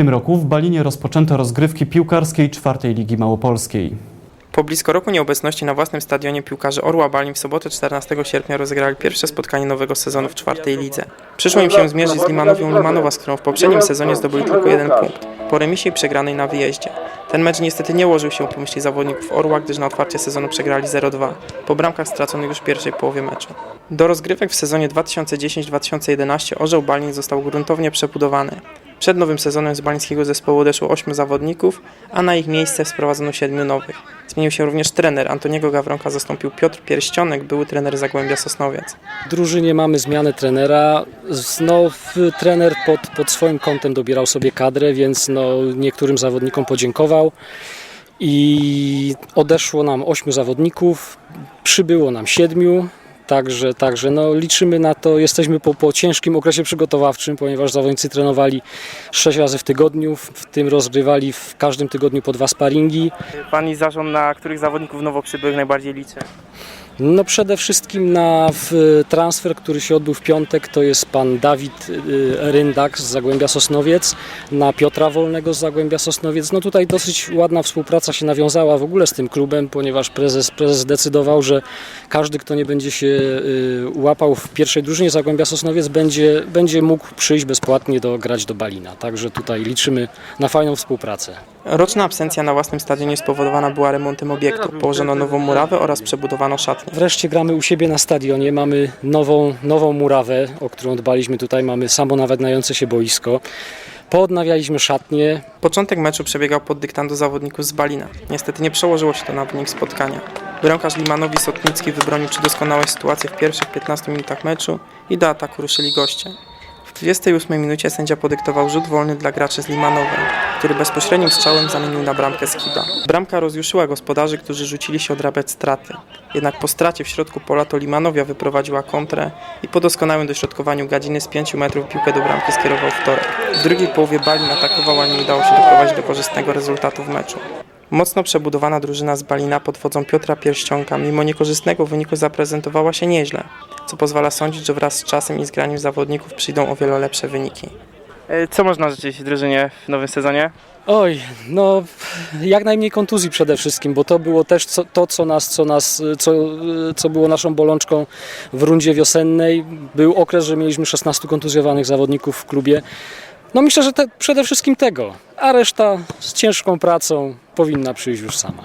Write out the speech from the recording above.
tym roku w Balinie rozpoczęto rozgrywki piłkarskiej czwartej Ligi Małopolskiej. Po blisko roku nieobecności na własnym stadionie piłkarze Orła Balin w sobotę 14 sierpnia rozegrali pierwsze spotkanie nowego sezonu w czwartej lidze. Przyszło im się zmierzyć z Limanowią Limanowa, z którą w poprzednim sezonie zdobyli tylko jeden punkt, po remisie przegranej na wyjeździe. Ten mecz niestety nie ułożył się po myśli zawodników Orła, gdyż na otwarcie sezonu przegrali 0-2, po bramkach straconych już w pierwszej połowie meczu. Do rozgrywek w sezonie 2010-2011 Orzeł Balin został gruntownie przebudowany. Przed nowym sezonem z balińskiego zespołu odeszło 8 zawodników, a na ich miejsce sprowadzono 7 nowych. Zmienił się również trener. Antoniego Gawronka zastąpił Piotr Pierścionek, były trener Zagłębia Sosnowiec. W drużynie mamy zmianę trenera. No, trener pod, pod swoim kątem dobierał sobie kadrę, więc no, niektórym zawodnikom podziękował. I odeszło nam ośmiu zawodników, przybyło nam siedmiu. Także, także no, liczymy na to, jesteśmy po, po ciężkim okresie przygotowawczym, ponieważ zawodnicy trenowali sześć razy w tygodniu, w tym rozgrywali w każdym tygodniu po dwa sparingi. Pan i zarząd, na których zawodników nowo przybyłych najbardziej liczy? No przede wszystkim na transfer, który się odbył w piątek, to jest pan Dawid y, Ryndak z Zagłębia Sosnowiec, na Piotra Wolnego z Zagłębia Sosnowiec. No tutaj dosyć ładna współpraca się nawiązała w ogóle z tym klubem, ponieważ prezes, prezes zdecydował, że każdy, kto nie będzie się y, łapał w pierwszej drużynie Zagłębia Sosnowiec, będzie, będzie mógł przyjść bezpłatnie do, grać do Balina. Także tutaj liczymy na fajną współpracę. Roczna absencja na własnym stadionie spowodowana była remontem obiektu. Położono nową murawę oraz przebudowano szatnię. Wreszcie gramy u siebie na stadionie. Mamy nową, nową murawę, o którą dbaliśmy tutaj. Mamy samo nawadniające się boisko. Poodnawialiśmy szatnie. Początek meczu przebiegał pod dyktando zawodników z Balina. Niestety nie przełożyło się to na wynik spotkania. Bramkarz Limanowi Sotnicki wybronił przy doskonałej sytuacji w pierwszych 15 minutach meczu i do ataku ruszyli goście. W 28 minucie sędzia podyktował rzut wolny dla graczy z Limanowa, który bezpośrednim strzałem zamienił na bramkę Skiba. Bramka rozjuszyła gospodarzy, którzy rzucili się odrabiać straty. Jednak po stracie w środku pola to Limanowia wyprowadziła kontrę i po doskonałym dośrodkowaniu Gadziny z 5 metrów piłkę do bramki skierował wtorek. W drugiej połowie Balin atakował, ale nie udało się doprowadzić do korzystnego rezultatu w meczu. Mocno przebudowana drużyna z Balina pod wodzą Piotra Pierścionka mimo niekorzystnego wyniku zaprezentowała się nieźle, co pozwala sądzić, że wraz z czasem i zgraniem zawodników przyjdą o wiele lepsze wyniki. E, Co można życzyć drużynie w nowym sezonie? Oj, no jak najmniej kontuzji przede wszystkim, bo to było też co, to, co nas, co nas, co, co było naszą bolączką w rundzie wiosennej. Był okres, że mieliśmy 16 kontuzjowanych zawodników w klubie. No myślę, że te, przede wszystkim tego, a reszta z ciężką pracą powinna przyjść już sama.